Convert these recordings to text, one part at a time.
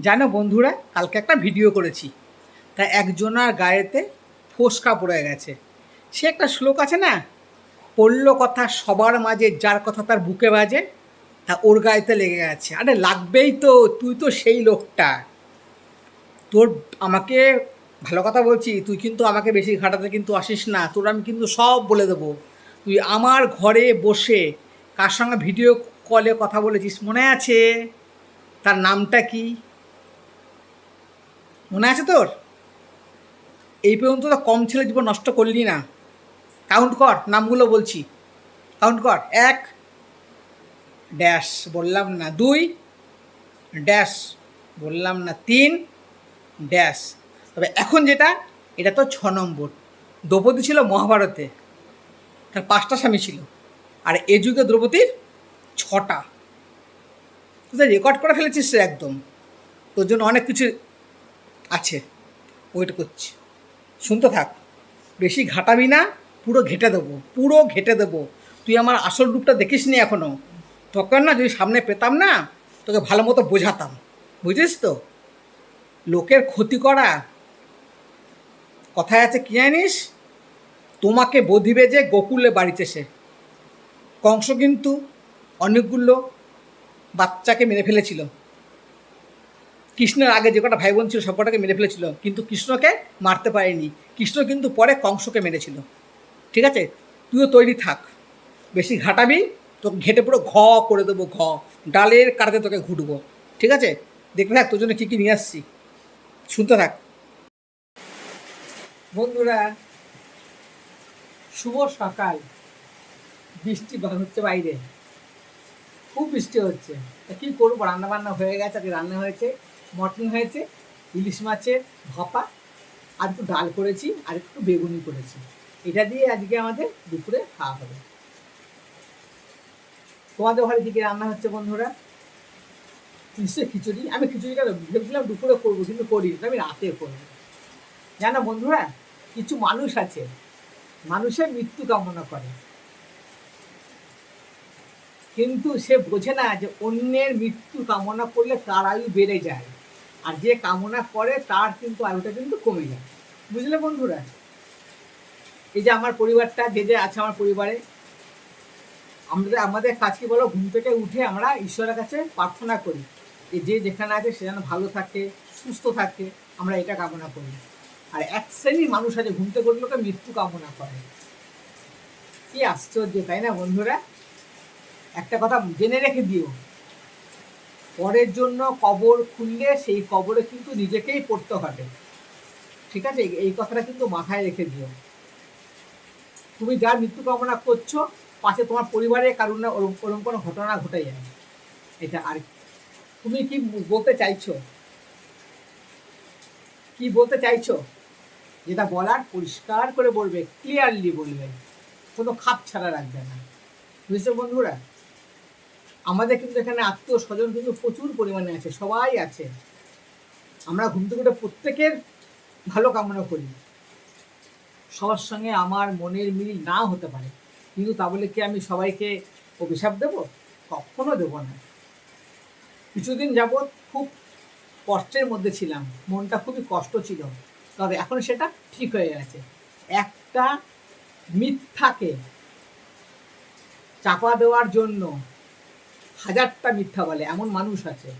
জানো বন্ধুরা, কালকে একটা ভিডিও করেছি। তা একজনার গায়েতে ফোসকা পড়ে গেছে। সে একটা শ্লোক আছে না? পড়ল কথা সবার মাঝে, যার কথা তার বুকে বাজে, তা ওর গায়েতে লেগে গেছে। আরে লাগবেই তো, তুই তো সেই লোকটা। তোর আমাকে ভালো কথা বলছি, তুই কিন্তু আমাকে বেশি ঘাটাতে কিন্তু আসিস না। তোর আমি কিন্তু সব বলে দেবো। তুই আমার ঘরে বসে কার সঙ্গে ভিডিও কলে কথা বলেছিস মনে আছে? তার নামটা কি? মনে আছে তোর? এই পর্যন্ত তো কম ছেলে জীবন নষ্ট করলি না। কাউন্ট কর, নামগুলো বলছি। কাউন্ট কর, এক ড্যাশ বললাম না, দুই ড্যাশ বললাম না, তিন ড্যাশ তবে এখন যেটা, এটা তো ছ নম্বর। দ্রৌপদী ছিল মহাভারতে, তার পাঁচটা স্বামী ছিল। আর এ যুগে দ্রৌপদীর ছটা। তুই রেকর্ড করে ফেলেছিস একদম। তোর জন্য অনেক কিছু আছে ওয়েট করছি। শুনতে থাক, বেশি ঘাটাবি না, পুরো ঘেটে দেবো, পুরো ঘেটে দেবো। তুই আমার আসল রূপটা দেখিস নি এখনও তখন না যদি সামনে পেতাম না, তোকে ভালো মতো বোঝাতাম। বুঝিস তো? লোকের ক্ষতি করা। কথায় আছে কি জানিস? তোমাকে বধিবে যে গোকুলে বাড়িতে সে। কংস কিন্তু অনেকগুলো বাচ্চাকে মেরে ফেলেছিল। কৃষ্ণের আগে যে কটা ভাই বোন ছিল, সব কটাকে মেরে ফেলেছিল। কিন্তু কৃষ্ণকে মারতে পারেনি। কৃষ্ণ কিন্তু পরে কংসকে মেরেছিল। ঠিক আছে? তুইও তৈরি থাক। বেশি ঘাটাবি, তোকে ঘেটে পুরো ঘ করে দেবো, ঘ। ডালের কাটাতে তোকে ঘুটবো। ঠিক আছে? দেখতে থাক তোর জন্য কী কী নিয়ে আসছি। শুনতে থাক। বন্ধুরা, শুভ সকাল। বৃষ্টি হচ্ছে বাইরে। খুব বৃষ্টি হচ্ছে। তা কী করব? রান্না বান্না হয়ে গেছে, আজকে রান্না হয়েছে। মটন হয়েছে, ইলিশ মাছের ভাপা, আর একটু ডাল করেছি, আর একটু বেগুনি করেছি। এটা দিয়ে আজকে আমাদের দুপুরে খাওয়া হবে। তোমাদের ঘরে কী কী রান্না হচ্ছে বন্ধুরা? নিশ্চয়ই খিচুড়ি। আমি খিচুড়িটা ভেবেছিলাম দুপুরে করব, কিন্তু করি আমি রাতে করব। জানো বন্ধুরা, কিছু মানুষ আছে, মানুষের মৃত্যু কামনা করে। কিন্তু সে বোঝে না যে অন্যের মৃত্যু কামনা করলে তার আয়ু বেড়ে যায়। আর যে কামনা করে, তার কিন্তু আয়ুটা কিন্তু কমে যায়। বুঝলে বন্ধুরা? এই যে আমার পরিবারটা, যে যে আছে আমার পরিবারে, আমাদের আমাদের কাজ কি বলো? ঘুম থেকে উঠে আমরা ঈশ্বরের কাছে প্রার্থনা করি। যে যেখানে আছে সে যেন ভালো থাকে, সুস্থ থাকে, আমরা এটা কামনা করি। আর এক শ্রেণির মানুষ আছে, ঘুম থেকে উঠলোকে মৃত্যু কামনা করে। কি আশ্চর্য, তাই না বন্ধুরা? একটা কথা জেনে রেখে দিও। পরের জন্য কবর খুললে সেই কবরে কিন্তু নিজেকেই পড়তে হবে। ঠিক আছে? এই কথাটা কিন্তু মাথায় রেখে দিও। তুমি যার মৃত্যু কামনা করছ, পাশে তোমার পরিবারে কারণ না ওরম ওরম কোনো ঘটনা ঘটে যায় এটা আর তুমি কি বলতে চাইছো? কি বলতে চাইছো? যেটা বলার, পরিষ্কার করে বলবে ক্লিয়ারলি বলবে। কোনো খাপ ছাড়া রাখবে না। বুঝছ বন্ধুরা? আমাদের কিন্তু এখানে আত্মীয় স্বজন কিন্তু প্রচুর পরিমাণে আছে, সবাই আছে। আমরা ঘুম থেকে প্রত্যেকের ভালো কামনা করি। সবার সঙ্গে আমার মনের মিল না হতে পারে, কিন্তু তা বলে কি আমি সবাইকে অভিশাপ দেব? কখনো দেব না। কিছুদিন যাবৎ খুব কষ্টের মধ্যে ছিলাম, মনটা খুবই কষ্ট ছিল, তবে এখন সেটা ঠিক হয়ে গেছে। একটা মিথ্যাকে চাপা দেওয়ার জন্য হাজারটা মিথ্যা বলে, এমন মানুষ আছে।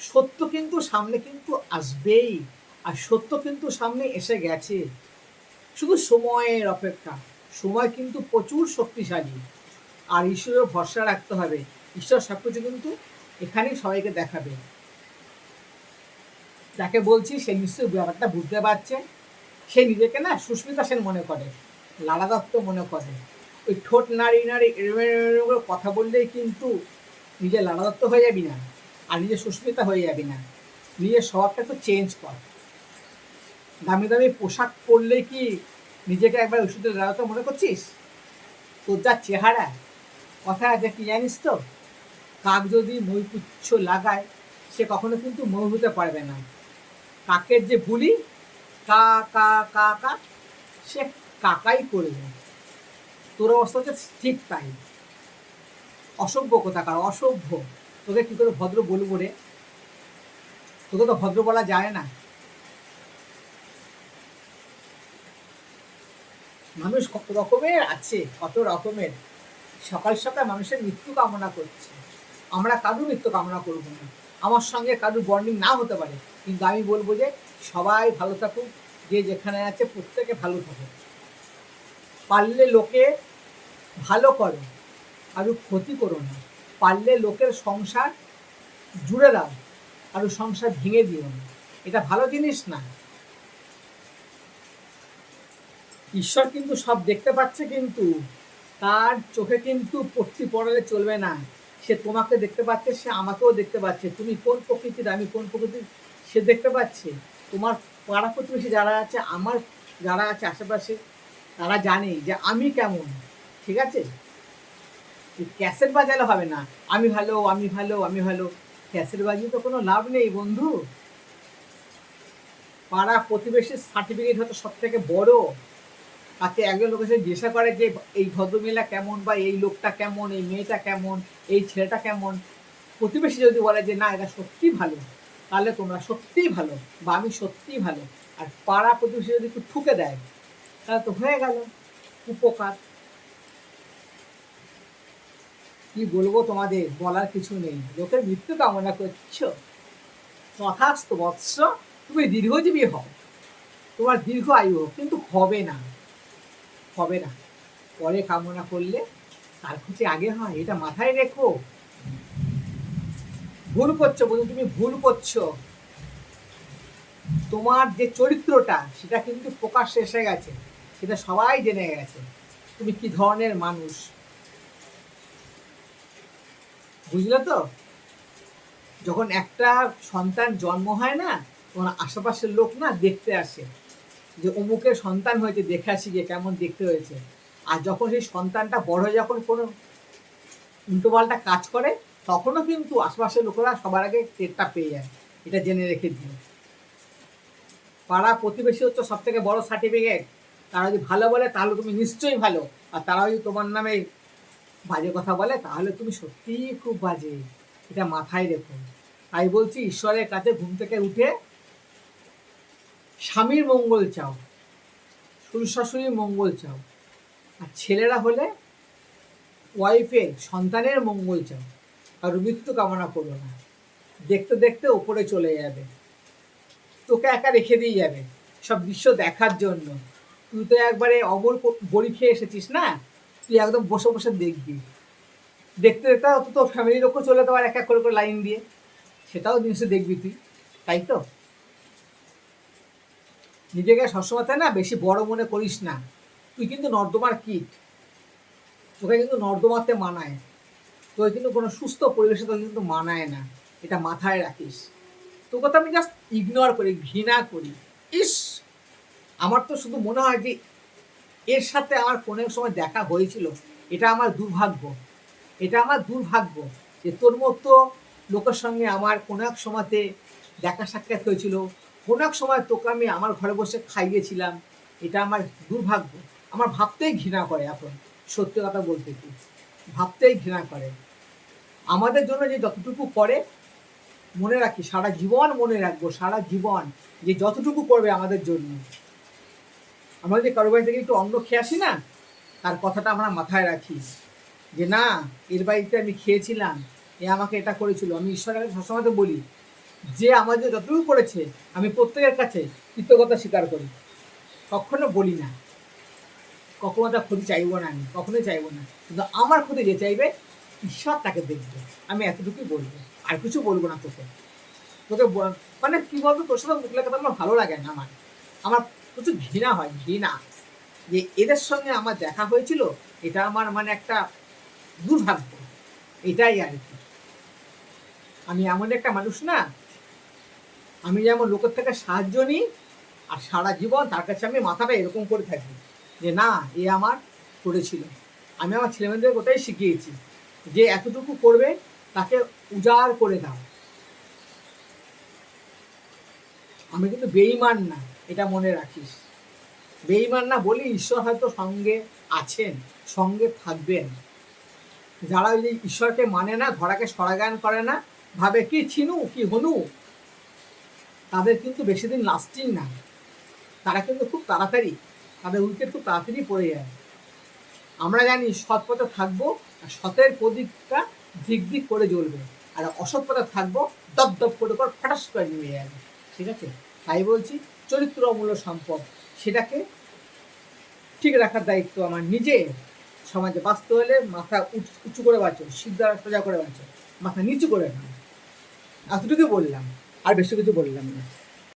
সত্য কিন্তু সামনে কিন্তু আসবেই, আর সত্য কিন্তু সামনে এসে গেছে। শুধু সময়ের অপেক্ষা, সময় কিন্তু প্রচুর শক্তিশালী। আর ঈশ্বরের ভরসা রাখতে হবে। ঈশ্বর সব কিছু কিন্তু এখানেই সবাইকে দেখাবে। যাকে বলছি, সে নিশ্চয়ই ব্যাপারটা বুঝতে পারছে। সে নিজেকে না সুস্মিতা সেন মনে করে, লালা দত্ত মনে করে। ওই ঠোঁট নাড়ি নাড়ি এরম কথা বললেই কিন্তু নিজে লালা দত্ত হয়ে যাবি না আর নিজে সুস্মিতা হয়ে যাবি না। নিজের স্বভাবটা একটু চেঞ্জ কর। দামি দামি পোশাক পরলে কি নিজেকে একবার ওষুধের লালা মনে করছিস? তোর যা চেহারা, কথা আছে কি জানিস তো? কাক যদি মইপুচ্ছ লাগায়, সে কখনো কিন্তু মই হতে পারবে না। কাকের যে বুলি, কা কা কা কা, সে কাকাই করবে। তোর অবস্থা হচ্ছে ঠিক তাই। অসভ্য কোথাকার অসভ্য। তোকে কী করে ভদ্র বলব রে? তোকে তো ভদ্র বলা যায় না। মানুষ কত রকমের আছে, কত রকমের। সকাল সকাল মানুষের মৃত্যু কামনা করছে। আমরা কারুর মৃত্যু কামনা করব না। আমার সঙ্গে কারুর বর্ণিং না হতে পারে। কিন্তু আমি বলব যে, সবাই ভালো থাকুক, যে যেখানে আছে প্রত্যেকে ভালো থাকুক। পারলে লোকে ভালো করো। কারু ক্ষতি করো না। পারলে লোকের সংসার জুড়ে দাও, কারু সংসার ভেঙে দিও না। এটা ভালো জিনিস না। ঈশ্বর কিন্তু সব দেখতে পাচ্ছে কিন্তু, তার চোখে কিন্তু পট্টি পড়ালে চলবে না। সে তোমাকে দেখতে পাচ্ছে, সে আমাকেও দেখতে পাচ্ছে। তুমি কোন প্রকৃতির, আমি কোন প্রকৃতির, সে দেখতে পাচ্ছে। তোমার পাড়া প্রতিবেশী যারা আছে, আমার যারা আছে আশেপাশে, তারা জানে যে আমি কেমন, ঠিক আছে? ক্যাসেট বাজালে হবে না। আমি ভালো আমি ভালো আমি ভালো। ক্যাসেট বাজিয়ে তো কোনো লাভ নেই বন্ধু। পাড়া প্রতিবেশীর সার্টিফিকেট হয়তো সব থেকে বড়। তাকে একজন লোকের সাথে জিজ্ঞাসা করে যে, এই ভদ্রমহিলা কেমন বা এই লোকটা কেমন, এই মেয়েটা কেমন, এই ছেলেটা কেমন? প্রতিবেশী যদি বলে যে, না, এটা সত্যি ভালো, তাহলে তোমরা সত্যিই ভালো বা আমি সত্যিই ভালো। আর পাড়া প্রতিবেশী যদি একটু ঠুকে দেয়, তাহলে তো হয়ে গেল। উপকার। কি বলব তোমাদের? বলার কিছু নেই। লোকের মৃত্যু কামনা করছ। তথাস্ত বৎস তুমি দীর্ঘজীবী হও। তোমার দীর্ঘ আয়ু হোক, কিন্তু হবে না। হবে না। পরে কামনা করলে তার খুঁজে আগে হয়, এটা মাথায় রেখো। ভুল করছ বন্ধু তুমি ভুল করছ। তোমার যে চরিত্রটা, সেটা কিন্তু প্রকাশ এসে গেছে। সেটা সবাই জেনে গেছে। তুমি কি ধরনের মানুষ? বুঝলে তো? যখন একটা সন্তান জন্ম হয় না, তখন আশেপাশের লোক না দেখতে আসে যে, অমুকের সন্তান হয়েছে, দেখে আসি যে কেমন দেখতে হয়েছে? আর যখন সেই সন্তানটা বড় হয়ে যখন কোনো উল্টোপাল্টা কাজ করে, তখনও কিন্তু আশেপাশের লোকেরা সবার আগে টেরটা পেয়ে যায়। এটা জেনে রেখে দিও। পাড়া প্রতিবেশী হচ্ছে সব থেকে বড় সার্টিফিকেট তারা যদি ভালো বলে, তাহলে তুমি নিশ্চয়ই ভালো। আর তারা যদি তোমার নামে বাজে কথা বলে, তাহলে তুমি সত্যিই খুব বাজে। এটা মাথায় রেখো। তাই বলছি, ঈশ্বরের কাছে ঘুম থেকে উঠে স্বামীর মঙ্গল চাও শাশুড়ির মঙ্গল চাও, আর ছেলেরা হলে ওয়াইফের, সন্তানের মঙ্গল চাও আর মৃত্যু কামনা করো না। দেখতে দেখতে ওপরে চলে যাবে। তোকে একা রেখে দিয়ে যাবে। সব দৃশ্য দেখার জন্য। তুই তো একবারে অমর বড়ি খেয়ে এসেছিস না? তুই একদম বসে বসে দেখবি। দেখতে দেখতে তো তোর ফ্যামিলির লোকও চলে যেতে পারে এক এক করে করে লাইন দিয়ে। সেটাও জিনিস দেখবি তুই, তাই তো? নিজেকে সবসময় তাই না, বেশি বড় মনে করিস না। তুই কিন্তু নর্দমার কীট। তোকে কিন্তু নর্দমাতে মানায়। তোকে কিন্তু কোনো সুস্থ পরিবেশে তোকে কিন্তু মানায় না। এটা মাথায় রাখিস। তোকে তো আমি জাস্ট ইগনোর করি, ঘৃণা করি। ইস! আমার তো শুধু মনে হয় যে এর সাথে আমার কোনো এক সময় দেখা হয়েছিল। এটা আমার দুর্ভাগ্য। এটা আমার দুর্ভাগ্য যে তোর মতো লোকের সঙ্গে আমার কোনো এক সময়তে দেখা সাক্ষাৎ হয়েছিল। কোনো এক সময় তোকে আমি আমার ঘরে বসে খাইয়েছিলাম। এটা আমার দুর্ভাগ্য। আমার ভাবতেই ঘৃণা করে এখন, সত্যি কথা বলতে কি। ভাবতেই ঘৃণা করে। আমাদের জন্য যে যতটুকু করে, মনে রাখি সারা জীবন মনে রাখব, সারা জীবন যে যতটুকু করবে আমাদের জন্য। আমরা যে কারও বাড়ি থেকে একটু অন্ন খেয়ে আসি না, তার কথাটা আমরা মাথায় রাখি যে, না, এর বাড়িতে আমি খেয়েছিলাম, এ আমাকে এটা করেছিল। আমি ঈশ্বরের কাছে সবসময় তো বলি, যে আমাদের যতটুকু করেছে, আমি প্রত্যেকের কাছে কৃতজ্ঞতা স্বীকার করি। কখনো বলি না। কখনো তার ক্ষতি চাইব না আমি, কখনোই চাইব না। কিন্তু আমার ক্ষতি যে চাইবে, ঈশ্বর তাকে দেখবে। আমি এতটুকুই বলব। আর কিছু বলব না তোকে। তোকে মানে কী বলতো, তোর সাথে মুখ লেখাতে আমার ভালো লাগে না আমার। আমার প্রচুর ঘৃণা হয়, ঘৃণা। যে এদের সঙ্গে আমার দেখা হয়েছিল, এটা আমার মানে একটা দুর্ভাগ্য। এটাই আর কি। আমি এমন একটা মানুষ না, আমি যেমন লোকের থেকে সাহায্য নিই, আর সারা জীবন তার কাছে আমি মাথাটা এরকম করে থাকি যে, না, এ আমার করেছিল। আমি আমার ছেলেমেয়েদের ওটাই শিখিয়েছি যে, এতটুকু করবে, তাকে উজাড় করে দাও। আমি কিন্তু বেইমান না। এটা মনে রাখিস। বেইমান না বলি ঈশ্বর হয়তো সঙ্গে আছেন, সঙ্গে থাকবেন। যারা ওই ঈশ্বরকে মানে না, ধরাকে সরাগান করে না, ভাবে কি ছিনু, কি হনু, তাদের কিন্তু বেশি দিন লাস্টিং না। তারা কিন্তু খুব তাড়াতাড়ি, তাদের উইকেট খুব তাড়াতাড়ি পড়ে যায়। আমরা জানি সৎ পথে থাকব, আর সতের প্রদীপটা দিক দিক করে জ্বলবে। আর অসৎ পথে থাকব, দপ দপ করে করে ফটাস করে নেমে যাবে। ঠিক আছে? তাই বলছি চরিত্র অমূল্য সম্পদ। সেটাকে ঠিক রাখার দায়িত্ব আমার নিজে। সমাজে বাঁচতে হলে মাথা উঁচু করে বাঁচো সিদ্ধা সোজা করে বাঁচো, মাথা নিচু করে না এতটুকু বললাম, আর বেশি কিছু বললাম না।